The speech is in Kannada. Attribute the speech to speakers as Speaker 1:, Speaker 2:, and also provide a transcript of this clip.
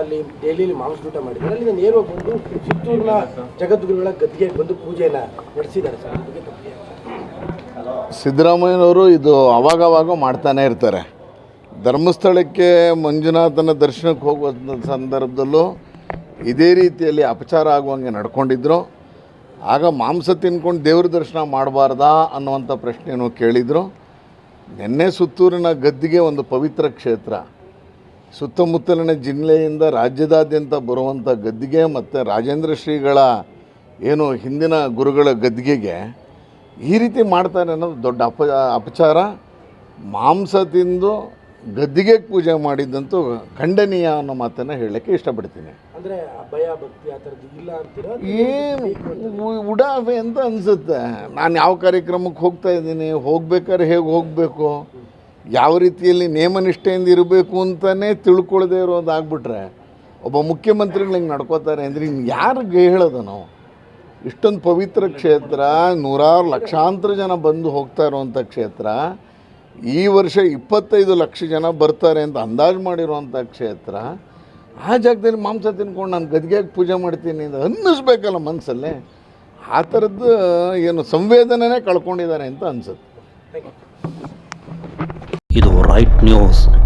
Speaker 1: ಅಲ್ಲಿ ಡೈಲಿಯಲ್ಲಿ ಮಾಂಸದೂಟ ಮಾಡಿದ್ರು. ಅಲ್ಲಿಂದ ನೇರವಾಗಿ ಬಂದು ಚಿತ್ತೂರಿನ ಜಗದ್ಗುರುಗಳ ಗದ್ದಿಗೆ ಬಂದು ಪೂಜೆಯನ್ನ ನಡೆಸಿದ್ದಾರೆ ಸರ್?
Speaker 2: ಸಿದ್ದರಾಮಯ್ಯನವರು ಇದು ಅವಾಗವಾಗ ಮಾಡ್ತಾನೆ ಇರ್ತಾರೆ. ಧರ್ಮಸ್ಥಳಕ್ಕೆ ಮಂಜುನಾಥನ ದರ್ಶನಕ್ಕೆ ಹೋಗುವ ಸಂದರ್ಭದಲ್ಲೂ ಇದೇ ರೀತಿಯಲ್ಲಿ ಅಪಚಾರ ಆಗುವಂಗೆ ನಡ್ಕೊಂಡಿದ್ರು. ಆಗ ಮಾಂಸ ತಿನ್ಕೊಂಡು ದೇವ್ರ ದರ್ಶನ ಮಾಡಬಾರ್ದಾ ಅನ್ನುವಂಥ ಪ್ರಶ್ನೆಯನ್ನು ಕೇಳಿದರು. ನಿನ್ನೆ ಸುತ್ತೂರಿನ ಗದ್ದಿಗೆ ಒಂದು ಪವಿತ್ರ ಕ್ಷೇತ್ರ. ಸುತ್ತಮುತ್ತಲಿನ ಜಿಲ್ಲೆಯಿಂದ ರಾಜ್ಯದಾದ್ಯಂತ ಬರುವಂಥ ಗದ್ದಿಗೆ ಮತ್ತು ರಾಜೇಂದ್ರ ಶ್ರೀಗಳ ಏನು ಹಿಂದಿನ ಗುರುಗಳ ಗದ್ದಿಗೆಗೆ ಈ ರೀತಿ ಮಾಡ್ತಾರೆ ಅನ್ನೋದು ದೊಡ್ಡ ಅಪ ಅಪಚಾರ. ಮಾಂಸ ತಿಂದು ಗದ್ದಿಗೆ ಪೂಜೆ ಮಾಡಿದ್ದಂತೂ ಖಂಡನೀಯ ಅನ್ನೋ ಮಾತನ್ನು ಹೇಳಲಿಕ್ಕೆ ಇಷ್ಟಪಡ್ತೀನಿ.
Speaker 1: ಅಂದ್ರೆ ಆ ಭಯ ಭಕ್ತಿ ಆ ಥರದ್ದು ಇಲ್ಲ ಅಂತೀರಾ?
Speaker 2: ಏನು ಉಡಾಫೆ ಅಂತ ಅನಿಸುತ್ತೆ. ನಾನು ಯಾವ ಕಾರ್ಯಕ್ರಮಕ್ಕೆ ಹೋಗ್ತಾ ಇದ್ದೀನಿ ಹೋಗ್ಬೇಕಾದ್ರೆ ಹೇಗೆ ಹೋಗಬೇಕು? ಯಾವ ರೀತಿಯಲ್ಲಿ ನೇಮನಿಷ್ಠೆಯಿಂದ ಇರಬೇಕು ಅಂತಲೇ ತಿಳ್ಕೊಳ್ದೇ ಇರೋದಾಗ್ಬಿಟ್ರೆ ಒಬ್ಬ ಮುಖ್ಯಮಂತ್ರಿಗಳು ಹಿಂಗೆ ನಡ್ಕೋತಾರೆ ಅಂದರೆ ಇನ್ನು ಯಾರಿಗೆ ಹೇಳೋದು ನಾವು? ಇಷ್ಟೊಂದು ಪವಿತ್ರ ಕ್ಷೇತ್ರ, ನೂರಾರು ಲಕ್ಷಾಂತರ ಜನ ಬಂದು ಹೋಗ್ತಾ ಇರುವಂಥ ಕ್ಷೇತ್ರ, ಈ ವರ್ಷ ಇಪ್ಪತ್ತೈದು ಲಕ್ಷ ಜನ ಬರ್ತಾರೆ ಅಂತ ಅಂದಾಜು ಮಾಡಿರುವಂಥ ಕ್ಷೇತ್ರ, ಆ ಜಾಗದಲ್ಲಿ ಮಾಂಸ ತಿನ್ಕೊಂಡು ನಾನು ಗದ್ಗೆಗೆ ಪೂಜೆ ಮಾಡ್ತೀನಿ ಅಂತ ಅನ್ನಿಸ್ಬೇಕಲ್ಲ ಮನಸ್ಸಲ್ಲೇ ಆ ಥರದ್ದು ಏನು ಸಂವೇದನೆ ಕಳ್ಕೊಂಡಿದ್ದಾರೆ ಅಂತ ಅನಿಸುತ್ತೆ.
Speaker 3: right news.